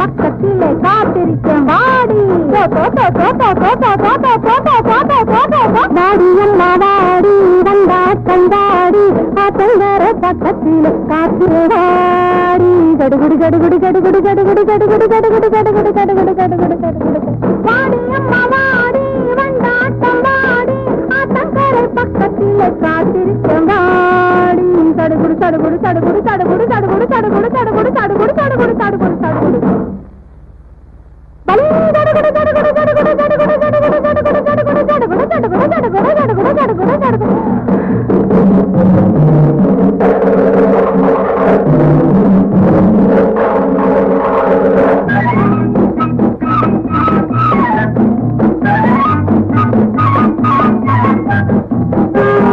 பக்கத்திலே காத்திருக்கேன் வாடி வாடி வாடி வண்டாட்டம் வாடி ஆத்தங்கரை பக்கத்திலே காத்திருவாடி கடுகுடு கடுகுடு கடுகுடு கடுகுடு கடுகுடு கடுகுடு கடுகுடு கடுகுடு கடுகுடு கடுகுடு తడుగుడు తడుగుడు తడుగుడు తడుగుడు తడుగుడు తడుగుడు తడుగుడు తడుగుడు తడుగుడు తడుగుడు